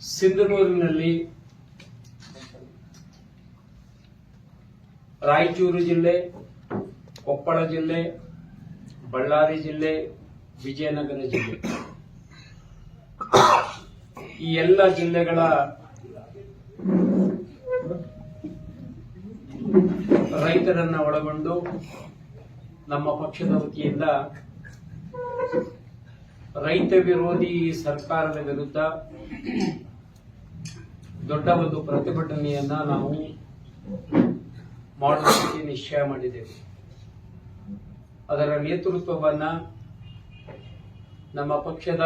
ಸಿಂಧನೂರಿನಲ್ಲಿ ರಾಯಚೂರು ಜಿಲ್ಲೆ, ಕೊಪ್ಪಳ ಜಿಲ್ಲೆ, ಬಳ್ಳಾರಿ ಜಿಲ್ಲೆ, ವಿಜಯನಗರ ಜಿಲ್ಲೆ. ಈ ಎಲ್ಲ ಜಿಲ್ಲೆಗಳ ರೈತರನ್ನ ಒಳಗೊಂಡು ನಮ್ಮ ಪಕ್ಷದ ವತಿಯಿಂದ ರೈತ ವಿರೋಧಿ ಸರ್ಕಾರದ ವಿರುದ್ಧ ದೊಡ್ಡ ಒಂದು ಪ್ರತಿಭಟನೆಯನ್ನ ನಾವು ಮಾಡುವುದಕ್ಕೆ ನಿಶ್ಚಯ ಮಾಡಿದ್ದೇವೆ. ಅದರ ನೇತೃತ್ವವನ್ನ ನಮ್ಮ ಪಕ್ಷದ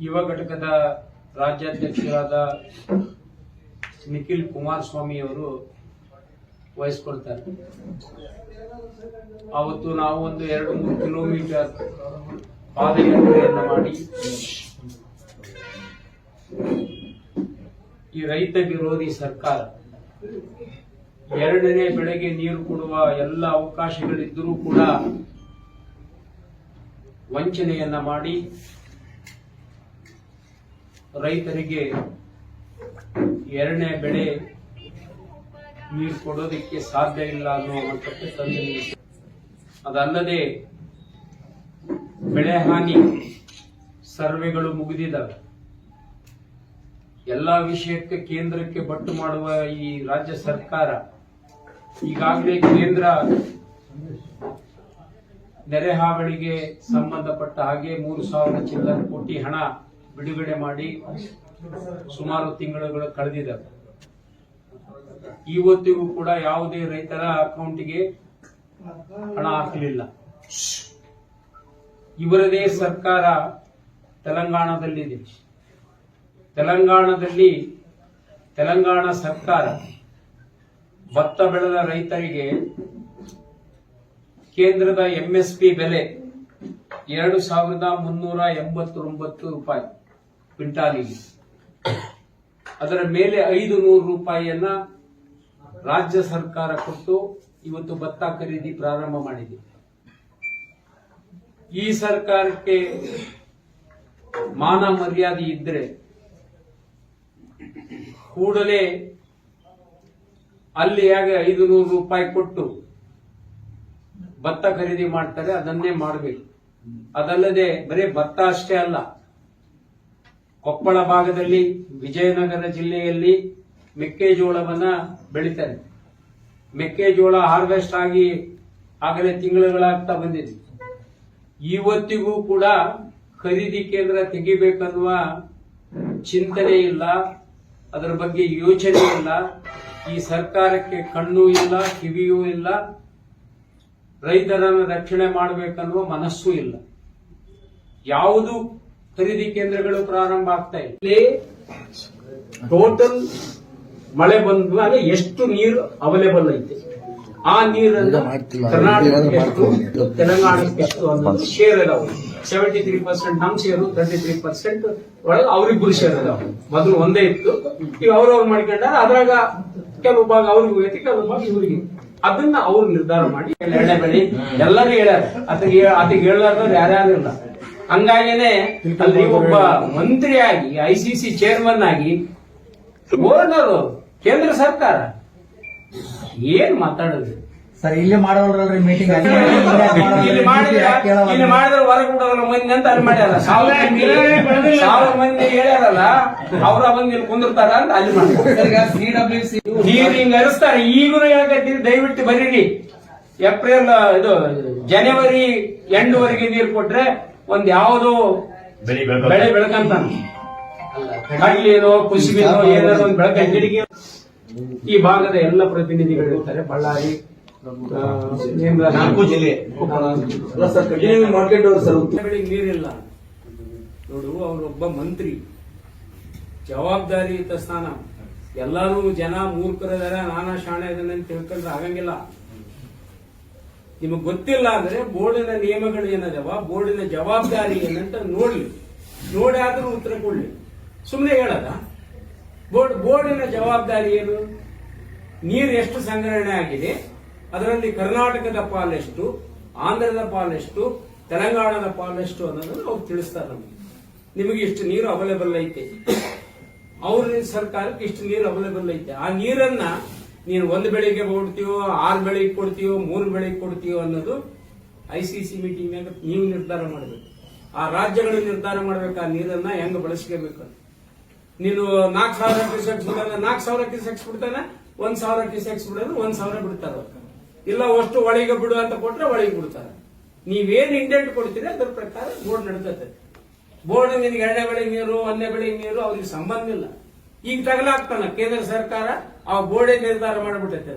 ಯುವ ಘಟಕದ ರಾಜ್ಯಾಧ್ಯಕ್ಷರಾದ ನಿಖಿಲ್ ಕುಮಾರಸ್ವಾಮಿ ಅವರು ವಹಿಸ್ಕೊಳ್ತಾರೆ. ಅವತ್ತು ನಾವು ಒಂದು ಎರಡು ಮೂರು ಕಿಲೋಮೀಟರ್ ಪಾದಯಾತ್ರೆಯನ್ನು ಮಾಡಿ ಈ ರೈತ ವಿರೋಧಿ ಸರ್ಕಾರ ಎರಡನೇ ಬೆಳೆಗೆ ನೀರು ಕೊಡುವ ಎಲ್ಲ ಅವಕಾಶಗಳಿದ್ದರೂ ಕೂಡ ವಂಚನೆಯನ್ನ ಮಾಡಿ ರೈತರಿಗೆ ಎರಡನೇ ಬೆಳೆ ನೀರು ಕೊಡೋದಕ್ಕೆ ಸಾಧ್ಯ ಇಲ್ಲ ಅನ್ನುವಂಥದ್ದು ತಂದು ನಿಲ್ಲಿಸಿದೆ. ಅದಲ್ಲದೆ ಬೆಳೆ ಹಾನಿ ಸರ್ವೆಗಳು ಮುಗಿದಿದ್ದಾವೆ ಎಲ್ಲಾ ವಿಷಯಕ್ಕೆ ಕೇಂದ್ರಕ್ಕೆ ಬಟ್ಟು ಮಾಡುವ ಈ ರಾಜ್ಯ ಸರ್ಕಾರ ಈಗಾಗಲೇ ಕೇಂದ್ರ ನೆರೆ ಹಾವಳಿಗೆ ಸಂಬಂಧಪಟ್ಟ ಹಾಗೆ ಮೂರು ಸಾವಿರ ಚಿಲ್ಲರೆ ಕೋಟಿ ಹಣ ಬಿಡುಗಡೆ ಮಾಡಿ ಸುಮಾರು ತಿಂಗಳುಗಳು ಕಳೆದಿದ್ದಾವೆ ಇವತ್ತಿಗೂ ಕೂಡ ಯಾವುದೇ ರೈತರ ಅಕೌಂಟ್ಗೆ ಹಣ ಹಾಕಲಿಲ್ಲ. ಇವರದೇ ಸರ್ಕಾರ ತೆಲಂಗಾಣದಲ್ಲಿದೆ. ತೆಲಂಗಾಣದಲ್ಲಿ ತೆಲಂಗಾಣ ಸರ್ಕಾರ ಭತ್ತ ಬೆಳೆದ ರೈತರಿಗೆ ಕೇಂದ್ರದ ಎಂಎಸ್ಪಿ ಬೆಲೆ ಎರಡು ಸಾವಿರದ ಮುನ್ನೂರ ಎಂಬತ್ತೊಂಬತ್ತು ರೂಪಾಯಿ ಕ್ವಿಂಟಾಲಿಗೆ ಅದರ ಮೇಲೆ ಐದು ನೂರು ರೂಪಾಯಿಯನ್ನ ರಾಜ್ಯ ಸರ್ಕಾರ ಕೊಟ್ಟು ಇವತ್ತು ಭತ್ತ ಖರೀದಿ ಪ್ರಾರಂಭ ಮಾಡಿದೆ. ಈ ಸರ್ಕಾರಕ್ಕೆ ಮಾನ ಮರ್ಯಾದೆ ಇದ್ರೆ ಕೂಡಲೇ ಅಲ್ಲಿ ಹೇಗೆ ಐದು ನೂರು ರೂಪಾಯಿ ಕೊಟ್ಟು ಭತ್ತ ಖರೀದಿ ಮಾಡ್ತಾರೆ, ಅದನ್ನೇ ಮಾಡಬೇಕು. ಅದಲ್ಲದೆ ಬರೀ ಭತ್ತ ಅಷ್ಟೇ ಅಲ್ಲ, ಕೊಪ್ಪಳ ಭಾಗದಲ್ಲಿ ವಿಜಯನಗರ ಜಿಲ್ಲೆಯಲ್ಲಿ ಮೆಕ್ಕೆಜೋಳವನ್ನ ಬೆಳಿತಾರೆ. ಮೆಕ್ಕೆಜೋಳ ಹಾರ್ವೆಸ್ಟ್ ಆಗಿ ಆಗಲೇ ತಿಂಗಳುಗಳಾಗ್ತಾ ಬಂದಿದೆ. ಇವತ್ತಿಗೂ ಕೂಡ ಖರೀದಿ ಕೇಂದ್ರ ತೆಗಿಬೇಕನ್ನುವ ಚಿಂತನೆ ಇಲ್ಲ. ಅದರ ಬಗ್ಗೆ ಯೋಚನೆ ಇಲ್ಲ. ಈ ಸರ್ಕಾರಕ್ಕೆ ಕಣ್ಣು ಇಲ್ಲ, ಕಿವಿಯೂ ಇಲ್ಲ. ರೈತರನ್ನು ರಕ್ಷಣೆ ಮಾಡಬೇಕನ್ನುವ ಮನಸ್ಸೂ ಇಲ್ಲ. ಯಾವುದು ಖರೀದಿ ಕೇಂದ್ರಗಳು ಪ್ರಾರಂಭ ಆಗ್ತಾ ಇಲ್ಲ. ಟೋಟಲ್ ಮಳೆ ಬಂದಾಗ ಎಷ್ಟು ನೀರು ಅವೈಲೇಬಲ್ ಐತೆ? ಆ ನೀರನ್ನು ಕರ್ನಾಟಕಕ್ಕೆ ಎಷ್ಟು ತೆಲಂಗಾಣಕ್ಕೆ ಎಷ್ಟು ಅನ್ನೋದು ಶೇರ್ ಅದಾವ ಸೆವೆಂಟಿ ತ್ರೀ ಪರ್ಸೆಂಟ್ ನಮ್ ಶೇರು ತರ್ಟಿ ತ್ರೀ ಪರ್ಸೆಂಟ್ ಒಳಗೆ ಅವ್ರಿಬ್ರು ಶೇರ್ ಅದಾವ. ಮೊದಲು ಒಂದೇ ಇತ್ತು. ಈಗ ಅವ್ರವ್ರು ಮಾಡ್ಕೊಂಡಾರ ಅದ್ರಾಗ ಕೆಲವು ಭಾಗ ಅವ್ರಿಗೂ ಐತಿ ಕೆಲವು ಭಾಗ ಇವ್ರಿಗೆ ಅದನ್ನ ಅವ್ರು ನಿರ್ಧಾರ ಮಾಡಿ ಎಣ್ಣೆ ಬೆಳಿ ಎಲ್ಲರೂ ಹೇಳ್ಯಾರ. ಅತಿಗೆ ಆತಗೆ ಹೇಳಲಾರ್ದವ್ರು ಯಾರ್ಯಾರು ಇಲ್ಲ. ಹಂಗಾಗೇನೆ ಅಲ್ಲಿ ಒಬ್ಬ ಮಂತ್ರಿಯಾಗಿ ಐಸಿಸಿ ಚೇರ್ಮನ್ ಆಗಿ ಗೋರ್ನರ್ ಕೇಂದ್ರ ಸರ್ಕಾರ. ಏನ್ ಮಾತಾಡೋದು? ಸರ್ ಇಲ್ಲಿ ಮಾಡೋಲ್ರಿ ಮೀಟಿಂಗ್ ಇಲ್ಲಿ ಮಾಡಿದ್ರೆ ಇಲ್ಲಿ ಮಾಡಿದ್ರೆ ಹೊರಗೆ ಬಿಡೋದ್ರ ಮಂದಿ ಅಂತ ಅಲ್ಲಿ ಮಾಡ್ಯಾರ ಸಾವಿರ ಮಂದಿ ಸಾವಿರ ಮಂದಿ ಹೇಳ್ಯಾರಲ್ಲ ಅವ್ರ ಬಂದು ಇಲ್ಲಿ ಕುಂದಿರ್ತಾರ ಅಂತ ಅಲ್ಲಿ ಮಾಡ್ತಾರೆ ಸಿ ಡಬ್ಲ್ಯೂ ಸಿ ನೀರು ಹಿಂಗ್ ಹರಿಸ್ತಾರೆ ಈಗಲೂ ಹೇಳಕತ್ತೀರಿ ದಯವಿಟ್ಟು ಬರೀರಿ. ಏಪ್ರಿಲ್ ಇದು ಜನವರಿ ಎಂಟುವರೆಗೆ ನೀರು ಕೊಟ್ರೆ ಒಂದ್ ಯಾವ್ದು ಬೆಳೆ ಬೆಳಕಂತ ಕಡ್ಲಿನೋ ಕುಸುಬಿನೋ ಏನಾದ್ರು ಒಂದು ಬೆಳಕ ಈ ಭಾಗದ ಎಲ್ಲ ಪ್ರತಿನಿಧಿಗಳು ಇರ್ತಾರೆ. ಬಳ್ಳಾರಿ ನಾಲ್ಕು ಜಿಲ್ಲೆ. ನೀರಿಲ್ಲ. ನೋಡು ಅವರೊಬ್ಬ ಮಂತ್ರಿ. ಜವಾಬ್ದಾರಿಯುತ ಸ್ಥಾನ. ಎಲ್ಲಾರು ಜನ ಮೂರ್ಖರಿದಾರ ನಾನಾ ಶಾಣೆ ಇದನ್ನ ಅಂತ ತಿಳ್ಕೊಂಡ್ರೆ ಆಗಂಗಿಲ್ಲ. ನಿಮಗೆ ಗೊತ್ತಿಲ್ಲ ಅಂದ್ರೆ ಬೋರ್ಡಿನ ನಿಯಮಗಳು ಏನದವ? ಬೋರ್ಡಿನ ಜವಾಬ್ದಾರಿ ಏನಂತ ನೋಡ್ಲಿ ನೋಡಿ ಆದ್ರೂ ಉತ್ತರ ಕೊಡ್ಲಿ. ಸುಮ್ಮನೆ ಹೇಳದ? ಬೋರ್ಡ್, ಬೋರ್ಡಿನ ಜವಾಬ್ದಾರಿ ಏನು? ನೀರು ಎಷ್ಟು ಸಂಗ್ರಹಣೆ ಆಗಿದೆ? ಅದರಲ್ಲಿ ಕರ್ನಾಟಕದ ಪಾಲೆಷ್ಟು ಆಂಧ್ರದ ಪಾಲೆಷ್ಟು ತೆಲಂಗಾಣದ ಪಾಲೆಷ್ಟು ಅನ್ನೋದನ್ನು ಅವ್ರು ತಿಳಿಸ್ತಾರೆ ನಮಗೆ. ನಿಮಗೆ ಇಷ್ಟು ನೀರು ಅವೈಲೇಬಲ್ ಐತೆ. ಅವ್ರ ಸರ್ಕಾರಕ್ಕೆ ಇಷ್ಟು ನೀರು ಅವೈಲೇಬಲ್ ಐತೆ. ಆ ನೀರನ್ನ ನೀನು ಒಂದು ಬೆಳಿಗ್ಗೆ ಕೊಡ್ತೀವೋ ಆರು ಬೆಳಿಗ್ಗೆ ಕೊಡ್ತೀವೋ ಮೂರು ಬೆಳಿಗ್ಗೆ ಕೊಡ್ತೀವೋ ಅನ್ನೋದು ಐ ಸಿ ಸಿ ಮೀಟಿಂಗ್ ನೀವು ನಿರ್ಧಾರ ಮಾಡಬೇಕು. ಆ ರಾಜ್ಯಗಳು ನಿರ್ಧಾರ ಮಾಡಬೇಕು ಆ ನೀರನ್ನ ಹೆಂಗ್ ಬಳಸ್ಕೋಬೇಕು. ನೀನು ನಾಲ್ಕು ಸಾವಿರ ಸೆಕ್ಸ್ ಬಿಡ್ತಾನೆ ನಾಲ್ಕು ಸಾವಿರ ಸೆಕ್ಸ್ ಬಿಡ್ತಾನೆ ಒಂದ್ ಸಾವಿರ ಸೆಕ್ಸ್ ಬಿಡೋದು ಒಂದ್ ಸಾವಿರ ಬಿಡ್ತಾರ ಇಲ್ಲ, ಅಷ್ಟು ಒಳಗೆ ಬಿಡು ಅಂತ ಕೊಟ್ರೆ ಒಳಗೆ ಬಿಡ್ತಾರೆ. ನೀವೇನ್ ಇಂಡೆಂಟ್ ಕೊಡ್ತೀರಿ, ಅದ್ರ ಪ್ರಕಾರ ಬೋರ್ಡ್ ನಡ್ತೈತೆ ಬೋರ್ಡ್ ನಿನ್ಗೆ ಎರಡನೇ ಬೆಳೆ ನೀರು ಒಂದನೇ ಬೆಳೆ ನೀರು, ಅವ್ರಿಗೆ ಸಂಬಂಧ ಇಲ್ಲ. ಈಗ ತಗಲಾಗ್ತಾನ ಕೇಂದ್ರ ಸರ್ಕಾರ, ಆ ಬೋರ್ಡೇ ನಿರ್ಧಾರ ಮಾಡಿಬಿಟ್ಟೈತೆ